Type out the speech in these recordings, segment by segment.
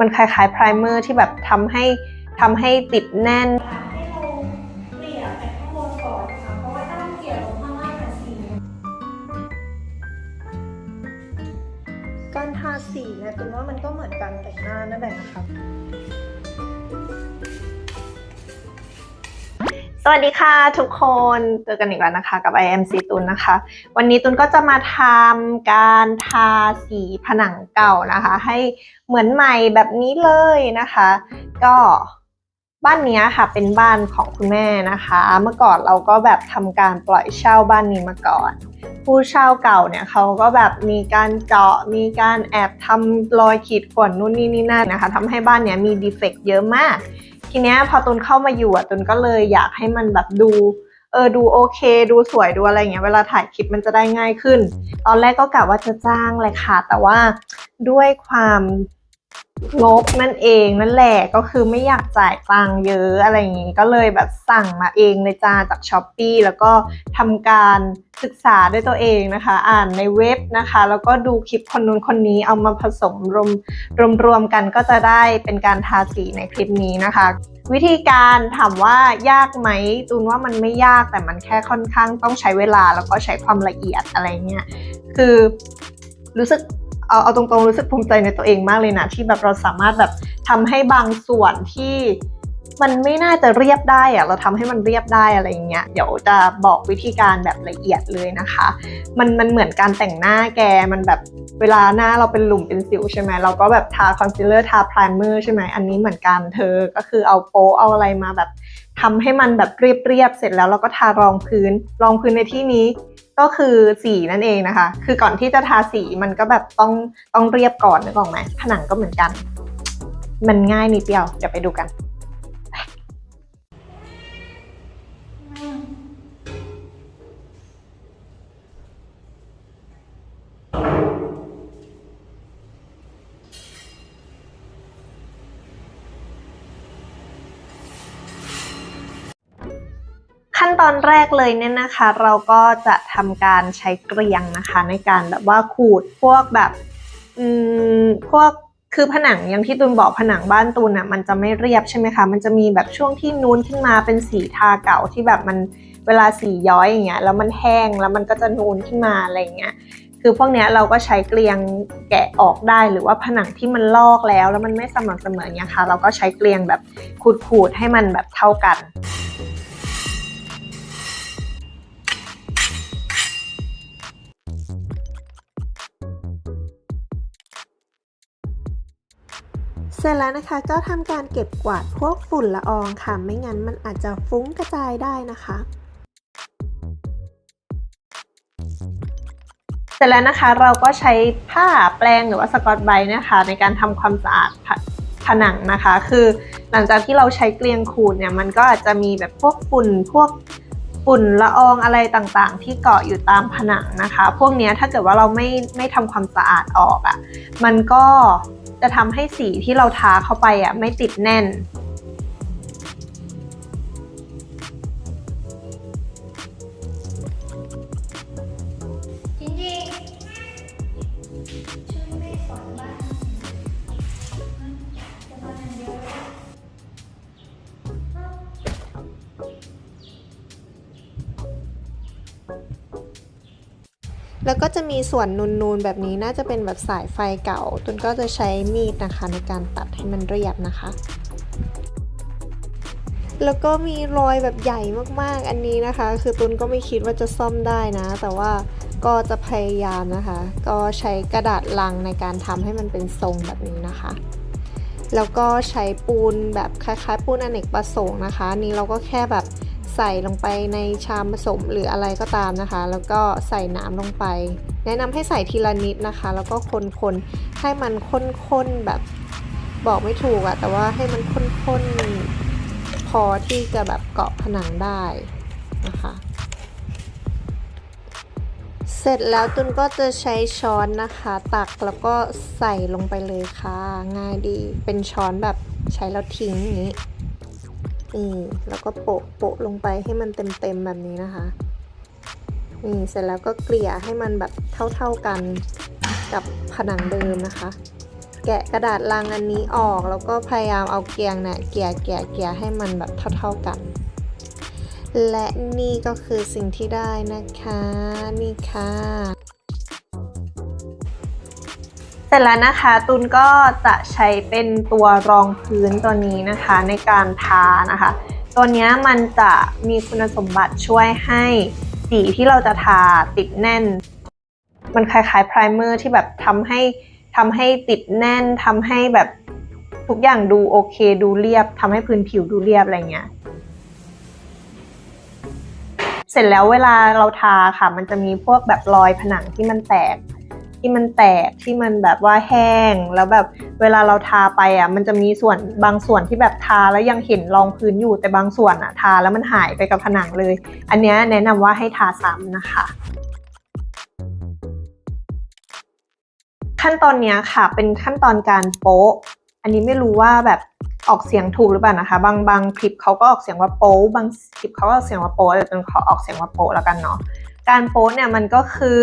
มันคล้ายๆไพรเมอร์ที่แบบทำให้ทำให้ติดแน่นให้เราเกลี่ยไปข้างบนก่อนนะคะเพราะว่าถ้าเราเกลี่ยลงข้างล่างอะสีการทาสีเนี่ยตุนว่ามันก็เหมือนการแต่งหน้านั่นแหละนะคะ สวัสดีค่ะทุกคนเจอกันอีกแล้วนะคะกับ IMC ตุนนะคะ วันนี้ตุนก็จะมาทำการทาสีผนังเก่านะคะ ให้เหมือนใหม่แบบนี้เลยนะคะ ก็บ้านนี้ค่ะเป็นบ้านของคุณแม่นะคะ เมื่อก่อนเราก็แบบทำการปล่อยเช่าบ้านนี้มาก่อน ผู้เช่าเก่าเนี่ยเขาก็แบบมีการเจาะมีการแอบทำรอยขีดข่วนนู่นนี่นี่นั่นนะคะทำให้บ้านเนี้ยมีดีเฟกต์เยอะมาก ทีเนี้ยพอตุนเข้ามาอยู่อะตุนก็เลยอยากให้มันแบบดูเออดูโอเค ดูสวยดูอะไรอย่างเงี้ยเวลาถ่ายคลิปมันจะได้ง่ายขึ้น ตอนแรกก็กะว่าจะจ้างเลยค่ะ แต่ว่าด้วยความ งบนั่นเองนั่นแหละก็คือไม่อยากจ่ายตังเยอะอะไรอย่างงี้ก็เลยแบบสั่งมาเองเลยจ้าจากช้อปปีแล้วก็ทำการศึกษาด้วยตัวเองนะคะ อ่านในเว็บนะคะ แล้วก็ดูคลิปคนนู้นคนนี้เอามาผสมรวมรวมๆกันก็จะได้เป็นการทาสีในคลิปนี้นะคะ วิธีการถามว่ายากไหมตูนว่ามันไม่ยากแต่มันแค่ค่อนข้างต้องใช้เวลาแล้วก็ใช้ความละเอียดอะไรเงี้ยคือรู้สึก เอาเอาตรงๆรู้สึกภูมิใจในตัวเองมากเลยนะที่แบบเราสามารถแบบทำให้บางส่วนที่มันไม่น่าจะเรียบได้อะเราทำให้มันเรียบได้อะไรอย่างเงี้ยเดี๋ยวจะบอกวิธีการแบบละเอียดเลยนะคะ มันมันเหมือนการแต่งหน้าแกมันแบบเวลาหน้าเราเป็นหลุมเป็นสิวใช่ไหมเราก็แบบทาคอนซีลเลอร์ทาพรเมอร์ใช่ไหมอันนี้เหมือนกันเธอก็คือเอาโป๊ะเอาอะไรมาแบบ ทำให้มันแบบเรียบๆเสร็จแล้วเราก็ทารองพื้น รองพื้นในที่นี้ก็คือสีนั่นเองนะคะ คือก่อนที่จะทาสีมันก็แบบต้องต้องเรียบก่อนนึกออกไหมผนังก็เหมือนกัน มันง่ายนิดเดียวเดี๋ยวไปดูกัน ขั้นตอนแรกเลยเนี่ยนะคะ เราก็จะทำการใช้เกลียงนะคะ ในการแบบว่าขูดพวกแบบอืมพวกคือผนังอย่างที่ตูนบอกผนังบ้านตูนอะมันจะไม่เรียบใช่ไหมคะ มันจะมีแบบช่วงที่นูนขึ้นมาเป็นสีทาเก่าที่แบบมันเวลาสีย้อยอย่างเงี้ยแล้วมันแห้งแล้วมันก็จะนูนขึ้นมาอะไรเงี้ยคือพวกเนี้ยเราก็ใช้เกลียงแกะออกได้หรือว่าผนังที่มันลอกแล้ว แล้วมันไม่สม่ำเสมอเงี้ยค่ะ เราก็ใช้เกลียงแบบขูดๆให้มันแบบเท่ากัน สร็จแล้วนะคะก็ทำการเก็บกวาดพวกฝุ่นละอองค่ะ ไม่งั้นมันอาจจะฟุ้งกระจายได้นะคะ เสร็จแล้วนะคะเราก็ใช้ผ้าแปรงหรือว่าสกอตไบรท์เนะคะ ในการทำความสะอาดผนังนะคะ คือหลังจากที่เราใช้เกลียงขูดเนี่ยมันก็อาจจะมีแบบพวกฝุ่นพวก ฝุ่นละอองอะไรต่างๆ ที่เกาะอยู่ตามผนังนะคะ พวกนี้ถ้าเกิดว่าเราไม่ไม่ทำความสะอาดออกอะ่ะมันก็จะทำให้สีที่เราทาเข้าไปอะไม่ติดแน่น แล้วก็จะมีส่วนนูนๆแบบนี้น่าจะเป็นแบบสายไฟเก่าตุนก็จะใช้มีดนะคะ ในการตัดให้มันเรียบนะคะ แล้วก็มีรอยแบบใหญ่มากๆอันนี้นะคะ คือตุนก็ไม่คิดว่าจะซ่อมได้นะ แต่ว่าก็จะพยายามนะคะ ก็ใช้กระดาษลังในการทำให้มันเป็นทรงแบบนี้นะคะ แล้วก็ใช้ปูนแบบคล้ายๆ ปูนอเนกประสงค์นะคะนนี้เราก็แค่แบบ ใส่ลงไปในชามผสมหรืออะไรก็ตามนะคะ แล้วก็ใส่น้ำลงไป แนะนำให้ใส่ทีละนิดนะคะ แล้วก็คนๆให้มันข้นๆแบบบอกไม่ถูกอะแต่ว่าให้มันข้นๆพอที่จะแบบเกาะผนังได้นะคะ เสร็จแล้วตุนก็จะใช้ช้อนนะคะ ตักแล้วก็ใส่ลงไปเลยค่ะ ง่ายดีเป็นช้อนแบบใช้แล้วทิ้งอย่างนี้ นี่แล้วก็โปะโปะลงไปให้มันเต็มๆแบบนี้นะคะ นี่เสร็จแล้วก็เกลี่ยให้มันแบบเท่าๆกันกับผนังเดิมนะคะ แกะกระดาษลังอันนี้ออกแล้วก็พยายามเอาเกียงเนี่ยเกลี่ยเกลี่ยเกลี่ยให้มันแบบเท่าๆกัน และนี่ก็คือสิ่งที่ได้นะคะ นี่ค่ะ ร็จแล้วนะคะตุนก็จะใช้เป็นตัวรองพื้นตัวนี้นะคะในการทานะคะ ตัวนี้มันจะมีคุณสมบัติช่วยให้สีที่เราจะทาติดแน่น มันคล้ายๆไพรเมอร์ที่แบบทำให้ทำให้ติดแน่นทำให้แบบทุกอย่างดูโอเคดูเรียบทำให้พื้นผิวดูเรียบอะไรเงี้ยเสร็จแล้วเวลาเราทาค่ะ มันจะมีพวกแบบรอยผนังที่มันแตก ที่มันแตกที่มันแบบว่าแห้ง แล้วแบบเวลาเราทาไปอะ มันจะมีส่วนบางส่วนที่แบบทาแล้วยังเห็นรองพื้นอยู่แต่บางส่วนอะทาแล้วมันหายไปกับผนังเลย อันเนี้ยแนะนำว่าให้ทาซ้ำนะคะขั้นตอนเนี้ยค่ะเป็นขั้นตอนการโป๊ะ อันนี้ไม่รู้ว่าแบบออกเสียงถูกหรือเปล่านะคะ บางบางคลิปเขาก็ออกเสียงว่าโป๊ะบางคลิปเขาก็ออกเสียงว่าโป๊ะแต่จนขอออกเสียงว่าโป๊ะแล้วกันเนาะการโป๊ะเนี่ยมันก็คือ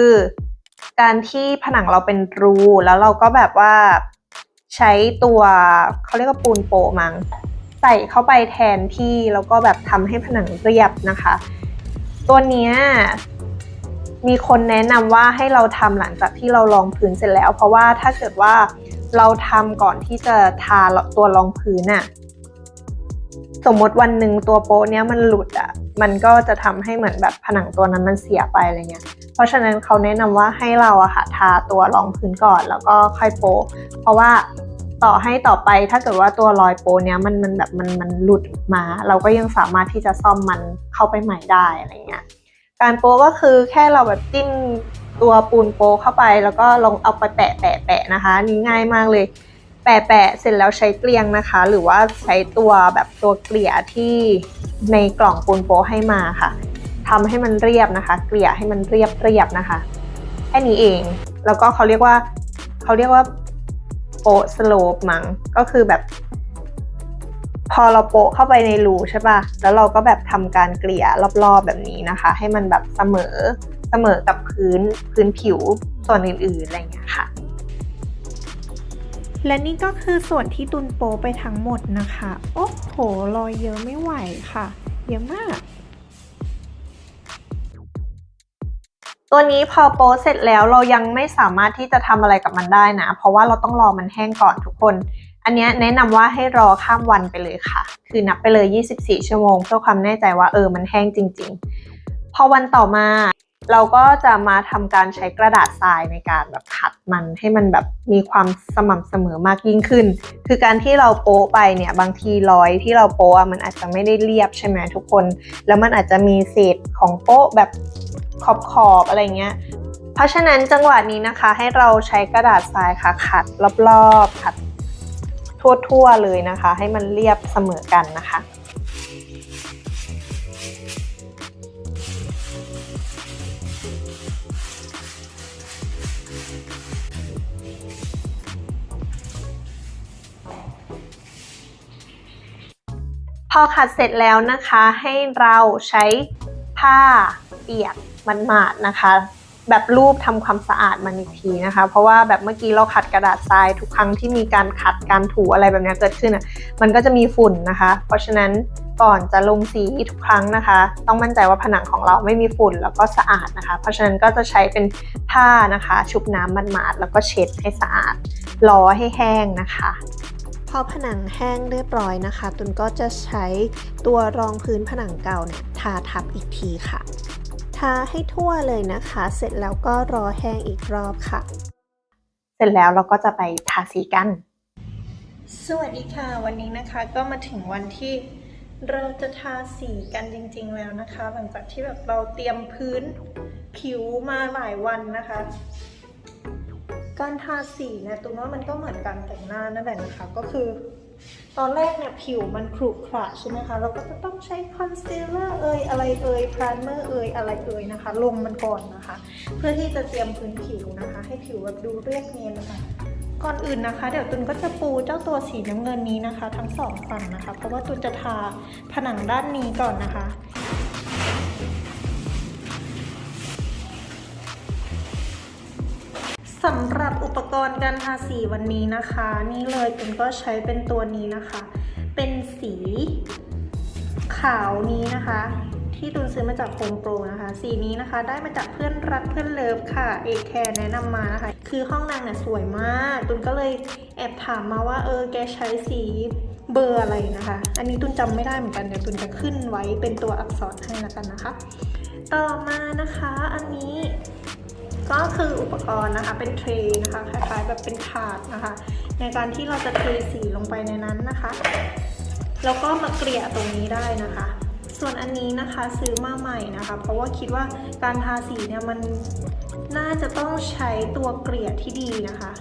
การที่ผนังเราเป็นรูแล้วเราก็แบบว่าใช้ตัวเขาเรียกว่าปูนโปะมั้งใส่เข้าไปแทนที่แล้วก็แบบทำให้ผนังเรียบนะคะ ตัวเนี้ยมีคนแนะนำว่าให้เราทำหลังจากที่เราลองพื้นเสร็จแล้ว เพราะว่าถ้าเกิดว่าเราทำก่อนที่จะทาตัวรองพื้นอะสมมติวันหนึ่งตัวโป๊ะเนี้ยมันหลุดอะมันก็จะทำให้เหมือนแบบผนังตัวนั้นมันเสียไปอะไรเงี้ย ราะฉะนั้นเขาแนะนำว่าให้เราอะค่ะทาตัวรองพื้นก่อนแล้วก็ค่อยโปะเพราะว่าต่อให้ต่อไปถ้าเกิดว่าตัวรอยโปเนี้ยมันมันแบบมันมันหลุดมา เราก็ยังสามารถที่จะซ่อมมันเข้าไปใหม่ได้อะไรเงี้ยการโปก็คือแค่เราแบบจิ้มตัวปูนโปเข้าไป แล้วก็ลองเอาไปแปะแปะแปะนะคะนี่ง่ายมากเลย แปะแปะเสร็จแล้วใช้เกลียงนะคะ หรือว่าใช้ตัวแบบตัวเกลี่ยที่ในกล่องปูนโปให้มาค่ะ ทำให้มันเรียบนะคะ เกลี่ยให้มันเรียบเรียบนะคะ แค่นี้เอง แล้วก็เขาเรียกว่าเขาเรียกว่าโปะสโลปมั้งก็คือแบบ พอเราโปะเข้าไปในรูใช่ป่ะ แล้วเราก็แบบทำการเกลี่ยรอบๆแบบนี้นะคะ ให้มันแบบเสมอเสมอกับพื้นพื้นผิวส่วนอื่นๆอะไรอย่างเงี้ยค่ะและนี่ก็คือส่วนที่ตุนโปไปทั้งหมดนะคะ โอ้โห รอยเยอะไม่ไหวค่ะ เยอะมาก ตัวนี้พอโปะเสร็จแล้วเรายังไม่สามารถที่จะทำอะไรกับมันได้นะ เพราะว่าเราต้องรอมันแห้งก่อนทุกคน อันนี้แนะนำว่าให้รอข้ามวันไปเลยค่ะ คือนับไปเลย 24 ชั่วโมง เพื่อความแน่ใจว่าเออมันแห้งจริง ๆ พอวันต่อมาเราก็จะมาทำการใช้กระดาษทรายในการแบบขัดมันให้มันแบบมีความสม่ำเสมอมากยิ่งขึ้น คือการที่เราโป๊ไปเนี่ยบางทีรอยที่เราโป๊อะมันอาจจะไม่ได้เรียบใช่ไหมทุกคน แล้วมันอาจจะมีเศษของโป๊แบบ ขอบขอบอะไรเงี้ย เพราะฉะนั้นจังหวะนี้นะคะ ให้เราใช้กระดาษทรายค่ะขัดรอบๆขัดทั่วๆเลยนะคะ ให้มันเรียบเสมอกันนะคะพอขัดเสร็จแล้วนะคะให้เราใช้ผ้า ปียกมันหมาดนะคะ แบบรูปทำความสะอาดมันอีกทีนะคะ เพราะว่าแบบเมื่อกี้เราขัดกระดาษทรายทุกครั้งที่มีการขัดการถูอะไรแบบนี้เกิดขึ้นอะมันก็จะมีฝุ่นนะคะ เพราะฉะนั้นก่อนจะลงสีทุกครั้งนะคะ ต้องมั่นใจว่าผนังของเราไม่มีฝุ่นแล้วก็สะอาดนะคะ เพราะฉะนั้นก็จะใช้เป็นผ้านะคะ ชุบน้ำมันหมาดแล้วก็เช็ดให้สะอาดรอให้แห้งนะคะพอผนังแห้งเรียบร้อยนะคะ ตุนก็จะใช้ตัวรองพื้นผนังเก่าเนี่ยทาทับอีกทีค่ะาให้ทั่วเลยนะคะ เสร็จแล้วก็รอแห้งอีกรอบค่ะ เสร็จแล้วเราก็จะไปทาสีกัน สวัสดีค่ะ วันนี้นะคะก็มาถึงวันที่เราจะทาสีกันจริง ๆ แล้วนะคะ หลังจากที่แบบเราเตรียมพื้นผิวมาหลายวันนะคะ การทาสีเนี่ยตูนว่ามันก็เหมือนการแต่งหน้านั่นแหละนะคะก็คือ ตอนแรกเนี่ยผิวมันขรุขระใช่ไหมคะ เราก็จะต้องใช้คอนซีลเลอร์เอ่ยอะไรเอ่ยพรานเมอร์เอ่ยอะไรเอ่ยนะคะ ลงมันก่อนนะคะ เพื่อที่จะเตรียมพื้นผิวนะคะ ให้ผิวแบบดูเรียบเนียนนะคะก่อนอื่นนะคะ เดี๋ยวตุนก็จะปูเจ้าตัวสีน้ำเงินนี้นะคะ ทั้งสองฝั่งนะคะ เพราะว่าตุนจะทาผนังด้านนี้ก่อนนะคะำหรับอุปกรณ์การทาสีวันนี้นะคะ นี่เลยตุนก็ใช้เป็นตัวนี้นะคะ เป็นสีขาวนี้นะคะ ที่ตุนซื้อมาจากโฮมโปรนะคะ สีนี้นะคะ ได้มาจากเพื่อนรักเพื่อนเลิฟค่ะเอแคร์แนะนำมานะคะ คือห้องนางเนี่ยสวยมาก ตุนก็เลยแอบถามมาว่าเออแกใช้สีเบอร์อะไรนะคะ อันนี้ตุนจำไม่ได้เหมือนกันเดี๋ยวตุนจะขึ้นไว้เป็นตัวอักษรให้แล้วกันนะคะ ต่อมานะคะ อันนี้ ก็คืออุปกรณ์นะคะเป็นเทรย์นะคะคล้ายๆแบบเป็นถาดนะคะ ในการที่เราจะเทสีลงไปในนั้นนะคะ แล้วก็มาเกลี่ยตรงนี้ได้นะคะ ส่วนอันนี้นะคะซื้อมาใหม่นะคะ เพราะว่าคิดว่าการทาสีเนี่ยมันน่าจะต้องใช้ตัวเกลี่ยที่ดีนะคะ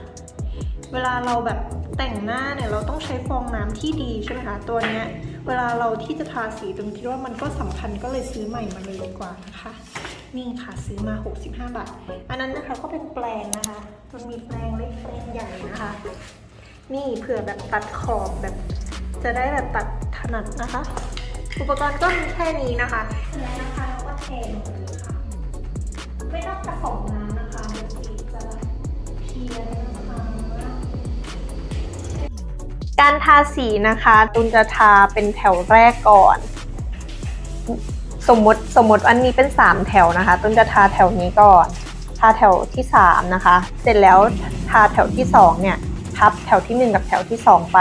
เวลาเราแบบแต่งหน้าเนี่ยเราต้องใช้ฟองน้ำที่ดีใช่ไหมคะตัวเนี้ยเวลาเราที่จะทาสีตรงคิดว่ามันก็สำคัญก็เลยซื้อใหม่มาเลยดีกว่านะคะ นี่ค่ะซื้อมา 65 บาท อันนั้นนะคะก็เป็นแปรงนะคะ มันมีแปรงเล็กแปรงใหญ่นะคะ นี่เผื่อแบบตัดขอบแบบ จะได้แบบตัดถนัดนะคะ อุปกรณ์ก็มีแค่นี้นะคะแล้วนะคะแล้วก็เทลงไปเลยค่ะ ไม่ต้องผสมน้ำนะคะเดี๋ยวสีจะเพี้ยนนะคะ การทาสีนะคะตุนจะทาเป็นแถวแรกก่อน สมมติสมมติอันนี้เป็น 3 แถวนะคะตุนจะทาแถวนี้ก่อน ทาแถวที่ 3 นะคะ เสร็จแล้วทาแถวที่ 2 เนี่ย ทับแถวที่ 1 กับแถวที่ 2 ไป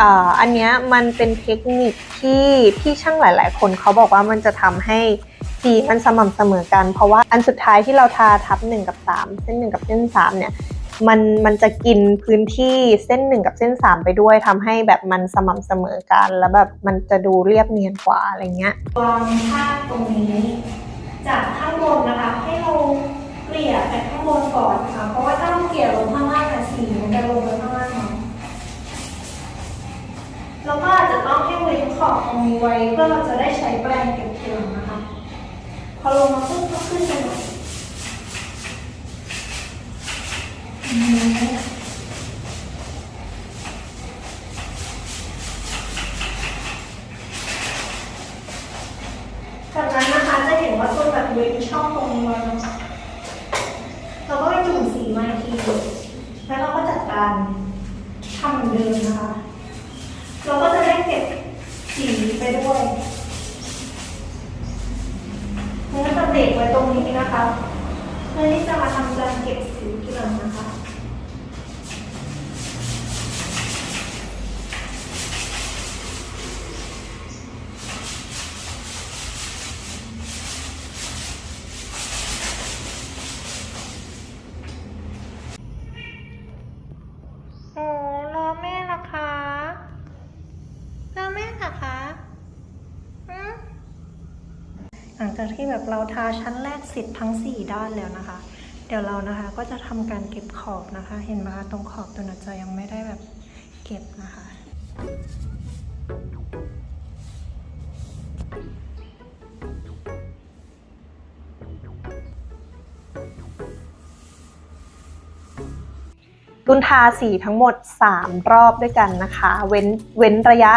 อ่าอันเนี้ยมันเป็นเทคนิคที่ที่ช่างหลาย ๆ คนเขาบอกว่ามันจะทำให้สีมันสม่ำเสมอกัน เพราะว่าอันสุดท้ายที่เราทาทับ 1 กับ 3 เส้น 1 กับเส้น 3 เนี่ย มันมันจะกินพื้นที่เส้นหนึ่งกับเส้นสามไปด้วยทำให้แบบมันสม่ำเสมอกัน แล้วแบบมันจะดูเรียบเนียนกว่าอะไรเงี้ยวางภาพตรงนี้ จากข้างบนนะคะ ให้เราเกลี่ยไปข้างบนก่อนค่ะ เพราะว่าถ้าเราเกลี่ยลงข้างล่างอะสีมันจะลงไปข้างล่างเนาะแล้วก็อาจจะต้องให้เว้นขอบตรงนี้ไว้เพื่อเราจะได้ใช้แปรงเก็บทีหลังนะคะ พอลงมาปุ๊บก็ขึ้นไปหน่อย จากนั้นนะคะจะเห็นว่าตัวแบบเว้นช่องตรงนี้ไว้นะคะเราก็ไปจุ่ มากที่สุดแล้วเราก็จัดการทำเหมือนเดิมนะคะ เราก็จะได้เก็บสีไปด้วยแล้วก็จะเด็กไว้ตรงนี้นะคะเพื่อที่จะมาทำการเก็บสีทีหลังนะคะ โอ้รอแม่ละคะรอแม่ค่ะคะอืมหลังจาก ที่แบบเราทาชั้นแรกเสร็จทั้ง 4 ด้านแล้วนะคะ เดี๋ยวเรานะคะก็จะทำการเก็บขอบนะคะ เห็นไหมคะตรงขอบตัวนั้นจะยังไม่ได้แบบเก็บนะคะตุนทาสีทั้งหมด 3 รอบด้วยกันนะคะ เว้นเว้นระยะ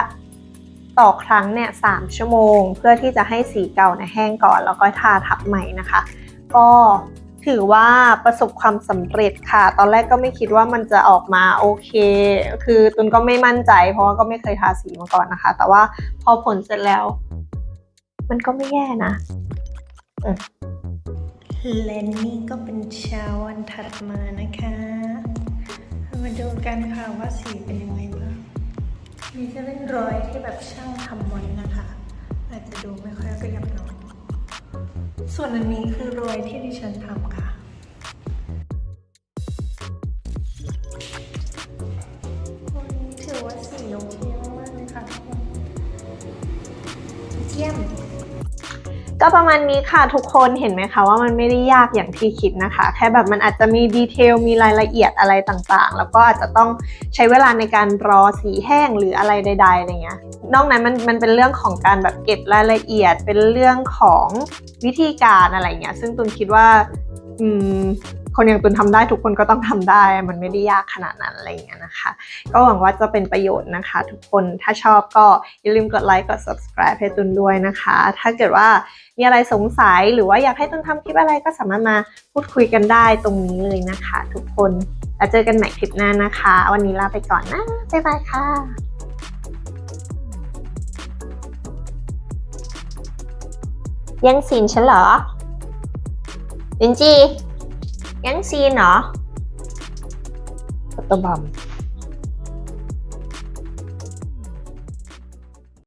ต่อครั้งเนี่ยสชั่วโมง เพื่อที่จะให้สีเก่าเนี่ยแห้งก่อนแล้วก็ทาทับใหม่นะคะ ก็ถือว่าประสบความสำเร็จค่ะ ตอนแรกก็ไม่คิดว่ามันจะออกมาโอเค คือตุนก็ไม่มั่นใจ เพราะว่าก็ไม่เคยทาสีมาก่อนนะคะ แต่ว่าพอผลเสร็จแล้ว มันก็ไม่แย่นะและนี่ก็เป็นเช้าวันถัดมานะคะ มาดูกันค่ะว่าสีเป็นยังไงบ้าง นี่จะเป็นรอยที่แบบช่างทำไว้นะคะอาจจะดูไม่ค่อยเรียบร้อยส่วนอันนี้คือรอยที่ดิฉันทำค่ะ ก็ประมาณนี้ค่ะทุกคนเห็นไหมคะว่ามันไม่ได้ยากอย่างที่คิดนะคะ แค่แบบมันอาจจะมีดีเทลมีรายละเอียดอะไรต่างๆ แล้วก็อาจจะต้องใช้เวลาในการรอสีแห้งหรืออะไรใดๆอะไรเงี้ยนอกนั้นมันมันเป็นเรื่องของการแบบเก็บรายละเอียดเป็นเรื่องของวิธีการอะไรเงี้ยซึ่งตุนคิดว่าอืม คนอย่างตุนทำได้ทุกคนก็ต้องทำได้ มันไม่ได้ยากขนาดนั้นอะไรอย่างเงี้ยนะคะ ก็หวังว่าจะเป็นประโยชน์นะคะ ทุกคนถ้าชอบก็อย่าลืมกดไลค์กด subscribe ให้ตุนด้วยนะคะ ถ้าเกิดว่ามีอะไรสงสัยหรือว่าอยากให้ตุนทำคลิปอะไรก็สามารถมาพูดคุยกันได้ตรงนี้เลยนะคะ ทุกคนแล้วเจอกันใหม่คลิปหน้านะคะ วันนี้ลาไปก่อนนะบ๊ายบายค่ะยังซีนฉันเหรอลินจี ยังซีนเหรอตบอม